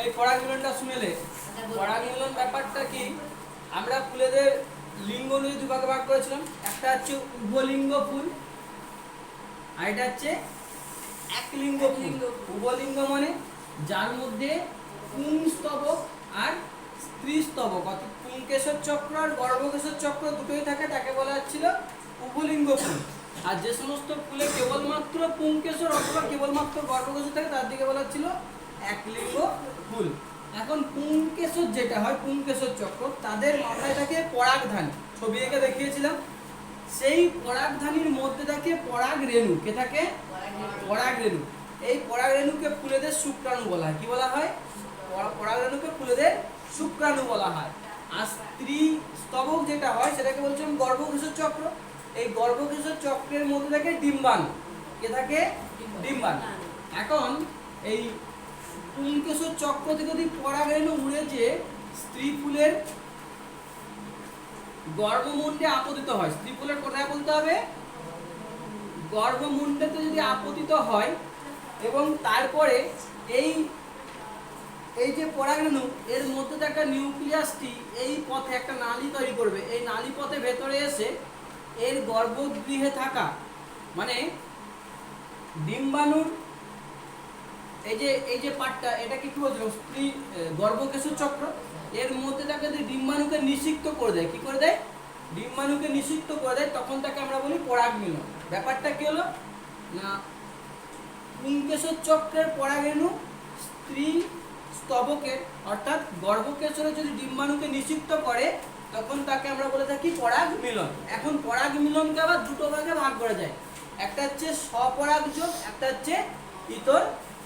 এই পরাগ মিলনটা শুনেলে? পরাগ মিলন ব্যাপারটা কি? আমরা ফুলেদের লিঙ্গ নিয়ে দুভাগে ভাগ করেছিলাম। একটা হচ্ছে উভলিঙ্গ ফুল আর এটা হচ্ছে একলিঙ্গ ফুল। উভলিঙ্গ মানে যার মধ্যে পুং স্তবক আর স্ত্রী স্তবক অর্থাৎ পুংকেশর চক্র আর গর্ভকেশর চক্র দুটোই থাকে তাকে বলা হচ্ছিল উভলিঙ্গ ফুল। আর যে সমস্ত ফুলে কেবলমাত্র পুংকেশর অথবা কেবলমাত্র গর্ভকেশর থাকে তার দিকে বলা হচ্ছিল একলিঙ্গ ফুল এখন পুংকেশর যেটা হয়, পুংকেশর চক্র, তাদের মাথায় থাকে পরাগধানী। ছবি এঁকে দেখিয়েছিলাম। সেই পরাগধানীর মধ্যে থাকে পরাগ রেণু। কে থাকে? পরাগ রেণু। এই পরাগ রেণুকে ফুলেদের শুক্রাণু বলা হয়। কি বলা হয়? পরাগ রেণুকে ফুলেদের শুক্রাণু বলা হয়। আর স্ত্রী স্তবক যেটা হয়, সেটাকে বলছিলাম গর্ভকেশর চক্র। এই গর্ভকেশর চক্রের মধ্যে থাকে ডিম্বাণু। কে থাকে? ডিম্বাণু। এখন এই পুংকেশর চক্র থেকে যদি পরাগ রেণু উড়ে যে স্ত্রী ফুলের গর্ভমুণ্ডে আপতিত হয়, স্ত্রী ফুলের কোথায় বলতে হবে? গর্ভমুণ্ডেতে যদি আপতিত হয় এবং তারপরে এই এই যে পরাগরেণু এর মধ্যে তো একটা নিউক্লিয়াসটি এই পথে একটা নালী তৈরি করবে। এই নালী পথে ভেতরে এসে এর গর্ভগৃহে থাকা মানে ডিম্বাণুর এই যে এই যে পার্টটা এটাকে কি বলছিল স্ত্রী আহ, গর্ভকেশর চক্র? এর মধ্যে তাকে যদি ডিম্বাণুকে নিষিক্ত করে দেয় কি করে দেয়? ডিম্বাণুকে নিষিক্ত করে দেয় তখন তাকে আমরা বলি পরাগ মিলন। ব্যাপারটা কি হলো? না পুংকেশর চক্রের পরাগরেণু স্ত্রী স্তবকের অর্থাৎ গর্ভকেশরে যদি ডিম্বাণুকে নিষিক্ত করে তখন তাকে আমরা বলে থাকি পরাগ মিলন। এখন পরাগ মিলনকে আবার দুটো ভাগে ভাগ করা যায়। একটা হচ্ছে স্বপরাগযোগ একটা হচ্ছে ইতর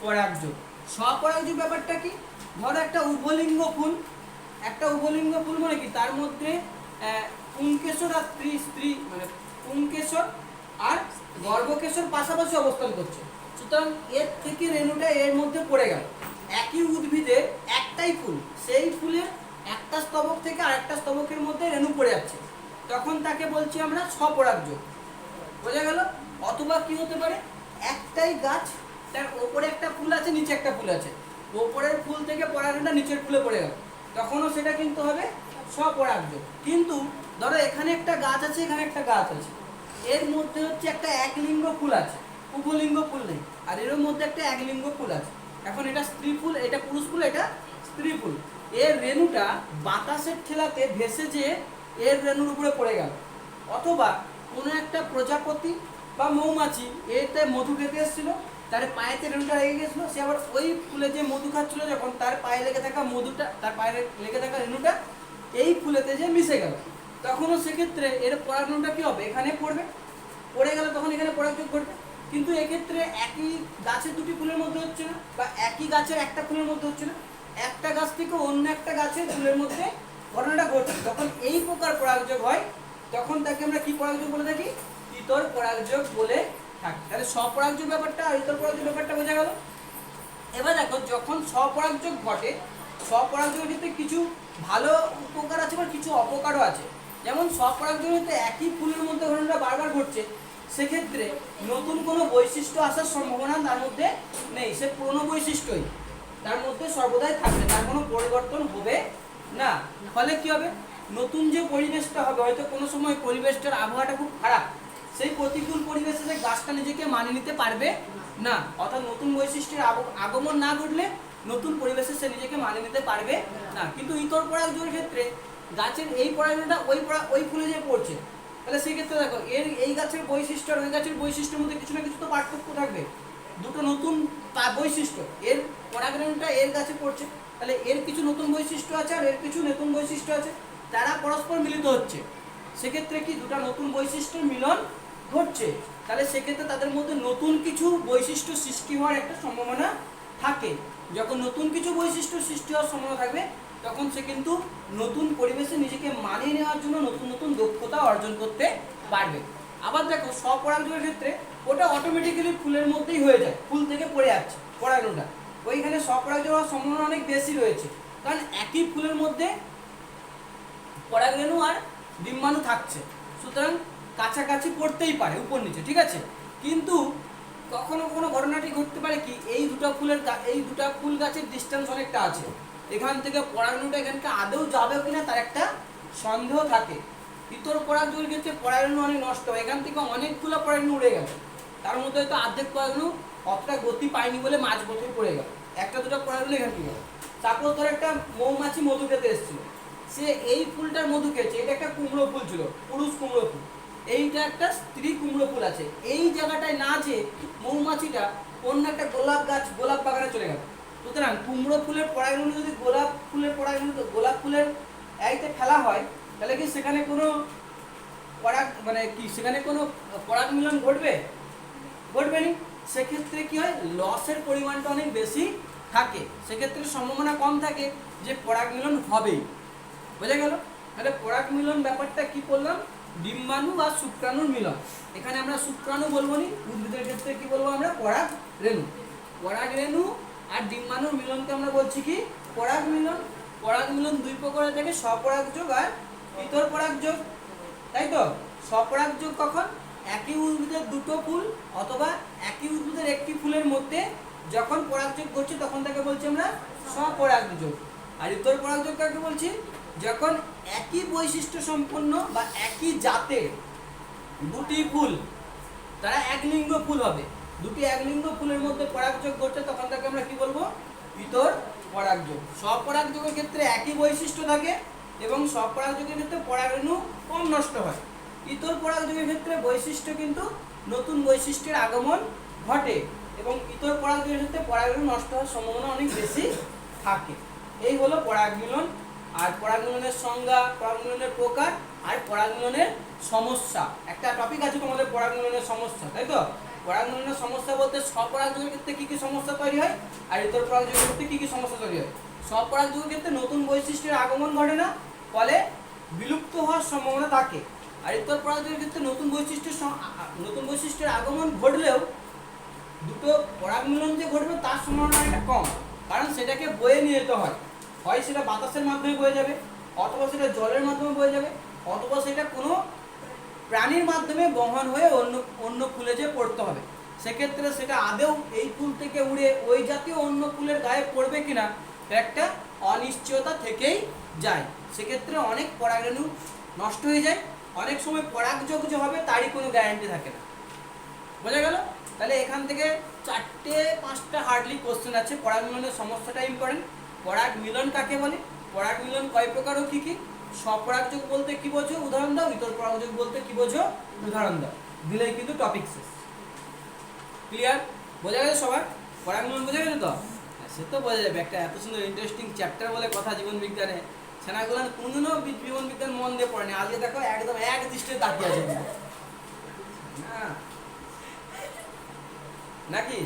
পরাগযোগ স্বপরাগযোগ ব্যাপারটা কি? ধরো একটা উভলিঙ্গ ফুল, একটা উভলিঙ্গ ফুল মানে কি? তার মধ্যে পুংকেশর আর স্ত্রী স্ত্রী মানে পুংকেশর আর গর্ভকেশর পাশাপাশি অবস্থান করছে। সুতরাং এর থেকে রেণুটা এর মধ্যে পড়ে গেল। একই উদ্ভিদের একটাই ফুল, সেই ফুলের একটা স্তবক থেকে আরেকটা স্তবকের মধ্যে রেণু পড়ে যাচ্ছে। তখন তাকে বলছি আমরা স্বপরাগযোগ বোঝা গেল? অথবা কি হতে পারে? একটাই গাছ তার ওপরে একটা ফুল আছে, নিচে একটা ফুল আছে। ওপরের ফুল থেকে পরাগটা নিচের ফুলে পড়ে গেল। তখনও সেটা কিন্তু হবে স্বপরাগযোগ কিন্তু ধরো, এখানে একটা গাছ আছে, এখানে একটা গাছ আছে। এর মধ্যে হচ্ছে একটা একলিঙ্গ ফুল আছে। উভলিঙ্গ ফুল নেই। আর এর মধ্যে একটা একলিঙ্গ ফুল আছে। এখন এটা স্ত্রী ফুল, এটা পুরুষ ফুল, এটা স্ত্রী ফুল। এর রেণুটা বাতাসের ঠেলাতে ভেসে যেয়ে এর রেণুর উপরে পড়ে গেল। অথবা কোনো একটা প্রজাপতি বা মৌমাছি, এতে মধু খেতে এসেছিল। তার পায়েতে রেণুটা লেগে গেছিল, সে আবার ওই ফুলে যে মধু খাচ্ছিল যখন, তার পায়ে লেগে থাকা মধুটা, তার পায়ে লেগে থাকা রেণুটা এই ফুলেতে যে মিশে গেল। তখনও সেক্ষেত্রে এর পরাগণটা কী হবে? এখানে পড়বে। পড়ে গেলে তখন এখানে পরাগযোগ ঘটবে। কিন্তু এক্ষেত্রে একই গাছের দুটি ফুলের মধ্যে হচ্ছে না, বা একই গাছের একটা ফুলের মধ্যে হচ্ছে না। একটা গাছ থেকে অন্য একটা গাছের ফুলের মধ্যে ঘটনাটা ঘটছে তখন এই প্রকার পরাগযোগ হয়, তখন তাকে আমরা কি পরাগযোগ বলে থাকি? ইতর পরাগযোগ বলে থাকি তাহলে স্বপরাগযোগ ব্যাপারটা আর ইতর পরাগযোগ ব্যাপারটা বোঝা গেল? এবার দেখো, যখন স্বপরাগযোগ ঘটে, স্বপরাগযোগের ক্ষেত্রে কিছু ভালো উপকার আছে বা কিছু অপকারও আছে। যেমন স্বপরাগযোগের ক্ষেত্রে একই ফুলের মধ্যে ঘটনাটা বারবার ঘটছে, সেক্ষেত্রে নতুন কোনো বৈশিষ্ট্য আসার সম্ভাবনা তার মধ্যে নেই। সে পুরনো বৈশিষ্ট্যই। তার মধ্যে সর্বদাই থাকবে, তার কোনো পরিবর্তন হবে না। ফলে কি হবে? নতুন যে পরিবেশটা হবে, হয়তো কোনো সময় পরিবেশটার আবহাওয়াটা খুব খারাপ। সেই প্রতিকূল পরিবেশে যে গাছটা নিজেকে মানিয়ে নিতে পারবে না, অর্থাৎ নতুন বৈশিষ্ট্যের আগমন না ঘটলে নতুন পরিবেশে সে নিজেকে মানিয়ে নিতে পারবে না। কিন্তু ইতর পরাগযোগের ক্ষেত্রে গাছের এই পরাগটা ওই ওই ফুলে যে পড়ছে। তাহলে সেই ক্ষেত্রে দেখো, এর এই গাছের বৈশিষ্ট্য আর ওই গাছের বৈশিষ্ট্যের মধ্যে কিছু না কিছু তো পার্থক্য থাকবে। দুটো নতুন বৈশিষ্ট্য, এর পরাগরেণুটা এর গাছে পড়ছে, তাহলে এর কিছু নতুন বৈশিষ্ট্য আছে আর এর কিছু নতুন বৈশিষ্ট্য আছে, তারা পরস্পর মিলিত হচ্ছে। সেক্ষেত্রে কি দুটো নতুন বৈশিষ্ট্যের মিলন ঘটছে, তাহলে সেক্ষেত্রে তাদের মধ্যে নতুন কিছু বৈশিষ্ট্য সৃষ্টি হওয়ার একটা সম্ভাবনা থাকে। যখন নতুন কিছু বৈশিষ্ট্য সৃষ্টি হওয়ার সম্ভাবনা থাকবে, তখন সে কিন্তু নতুন পরিবেশে নিজেকে মানিয়ে নেওয়ার জন্য নতুন নতুন দক্ষতা অর্জন করতে পারবে। আবার দেখো, স্বপরাগযোগের ক্ষেত্রে ওটা অটোমেটিক্যালি ফুলের মধ্যেই হয়ে যায়, ফুল থেকে পড়ে যাচ্ছে পরাগণটা ওইখানে স্বপরাগযোগ হওয়ার সম্ভাবনা অনেক বেশি রয়েছে, কারণ একই ফুলের মধ্যে পরাগরেণু আর ডিম্বাণু থাকছে। সুতরাং কাছাকাছি পড়তেই পারে, উপর নিচে, ঠিক আছে? কিন্তু কখনো কখনো ঘটনাটি ঘটতে পারে কি, এই দুটো ফুলের এই দুটো ফুল গাছের ডিস্টেন্স অনেকটা আছে। এখান থেকে পরাগণটা এখানকে আদৌ যাবে কিনা তার একটা সন্দেহ থাকে। ইতর পরাগজনের ক্ষেত্রে পরাগণ অনেক নষ্ট হয় এখান থেকে অনেকগুলো পরাগণ উড়ে গেল। তার মধ্যে হয়তো অর্ধেক পরাগণ অতটা গতি পায়নি বলে মাঝ পথে পড়ে গেল। একটা দুটো পরাগণ এখান থেকে গেল। সাপোজ ধর একটা মৌমাছি মধু খেতে এসেছিল। সে এই ফুলটার মধু খেয়েছে, এটা একটা কুমড়ো ফুল ছিল, পুরুষ কুমড়ো ফুল। এইটা একটা স্ত্রী কুমড়ো ফুল আছে। এই জায়গাটায় না যে মৌমাছিটা অন্য একটা গোলাপ গাছ, গোলাপ বাগানে চলে গেল। সুতরাং কুমড়ো ফুলের পরাগণ যদি গোলাপ ফুলের পরাগণ গোলাপ ফুলের এইতে ফেলা হয়, তাহলে কি সেখানে কোনো পরাগ মানে কি সেখানে কোনো পরাগ মিলন ঘটবে? ঘটবে নি। সেক্ষেত্রে কি হয়? লসের পরিমাণটা অনেক বেশি থাকে। সেক্ষেত্রে সম্ভাবনা কম থাকে যে পরাগ মিলন হবেই। বোঝা গেল? তাহলে পরাগ মিলন ব্যাপারটা কি করলাম ডিম্বাণু বা শুক্রাণুর মিলন। এখানে আমরা শুক্রাণু বলব নি, উদ্ভিদের ক্ষেত্রে কি বলব আমরা? পরাগ রেণু। পরাগ রেণু আর ডিম্বাণুর মিলনকে আমরা বলছি কি? পরাগ মিলন। পরাগ মিলন দুই প্রকারের থাকে, স্বপরাগ যোগ আর ইতর পরাগ যোগ। তাই তো? স্বপরাগ যোগ কখন? একই উদ্ভিদের দুটো ফুল অথবা একই উদ্ভিদের একটি ফুলের মধ্যে যখন পরাগযোগ করছে, তখন তাকে বলছি আমরা স্বপরাগ যোগ। আর ইতর পরাগযোগ কাকে বলছি যখন একই বৈশিষ্ট্য সম্পন্ন বা একই জাতের দুটি ফুল। তারা একলিঙ্গ ফুল হবে। দুটি একলিঙ্গ ফুলের মধ্যে পরাগযোগ করছে তখন তাকে আমরা কি বলব? ইতর পরাগযোগ। স্বপরাগযোগের ক্ষেত্রে একই বৈশিষ্ট্য থাকে এবং স্বপরাগযোগের ক্ষেত্রে পরাগরেণু কম নষ্ট হয়। ইতর পরাগযোগের ক্ষেত্রে বৈশিষ্ট্য কিন্তু নতুন বৈশিষ্ট্যের আগমন ঘটে এবং ইতর পরাগযোগের ক্ষেত্রে পরাগরেণু নষ্ট হওয়ার সম্ভাবনা অনেক বেশি থাকে। এই হলো পরাগ মিলন আর পরাগ মিলনের সংজ্ঞা পরাগ মিলনের প্রকার আর পরাগ মিলনের সমস্যা। একটা টপিক আছে তোমাদের পরাগ মিলনের সমস্যা, তাই তো? পরাগ মিলনের সমস্যা বলতে স্বপরাগযোগের ক্ষেত্রে কি কি সমস্যা তৈরি হয়? আর ইতর পরাগযোগের ক্ষেত্রে কি কি সমস্যা তৈরি হয়? স্বপরাগযোগের ক্ষেত্রে নতুন বৈশিষ্ট্যের আগমন ঘটে না, ফলে বিলুপ্ত হওয়ার সম্ভাবনা থাকে। আর ইতর পরাগযোগের ক্ষেত্রে নতুন বৈশিষ্ট্যের নতুন বৈশিষ্ট্যের আগমন ঘটলেও দুটো পরাগ মিলন যে ঘটবে তার সম্ভাবনা অনেকটা কম, কারণ সেটাকে বয়ে নিয়ে যেতে হয়। হয় সেটা বাতাসের মাধ্যমে বয়ে যাবে, অথবা সেটা জলের মাধ্যমে বয়ে যাবে, অথবা সেটা কোনো প্রাণীর মাধ্যমে বহন হয়ে অন্য অন্য ফুলে যে পড়তে হবে। সেক্ষেত্রে সেটা আদেও এই ফুল থেকে উড়ে ওই জাতীয় অন্য ফুলের গায়ে পড়বে কিনা, একটা অনিশ্চয়তা থেকেই যায়। সেক্ষেত্রে অনেক পরাগরেণু নষ্ট হয়ে যায়, অনেক সময় পরাগযোগ যে হবে তারই কোনো গ্যারান্টি থাকে না। বোঝা গেল? তাহলে এখান থেকে চারটে, পাঁচটা হার্ডলি কোশ্চেন আছে। পরাগ মিলনের সমস্যাটা ইম্পর্টেন্ট পরাগ মিলন কাকে বলে? পরাগ মিলন কয় প্রকার ও কি কি? স্বপরাগযোগ বলতে কি বোঝো? উদাহরণ দাও ইতর পরাগযোগ বলতে কি বোঝো? উদাহরণ দাও। দিলেই কিন্তু টপিক শেষ। ক্লিয়ার বোঝা গেছে সবার? পরাগ মিলন বোঝা গেছে তো? হ্যাঁ, সে তো বোঝা যাবে। একটা এত সুন্দর ইন্টারেস্টিং চ্যাপ্টার বলে কথা জীবন বিজ্ঞানে। সেনাগুলো কোনদিনও জীবন বিজ্ঞান মন দিয়ে পড়েনি আজকে দেখো একদম এক দৃষ্টিতে তাকিয়ে আছে। না। নাকি?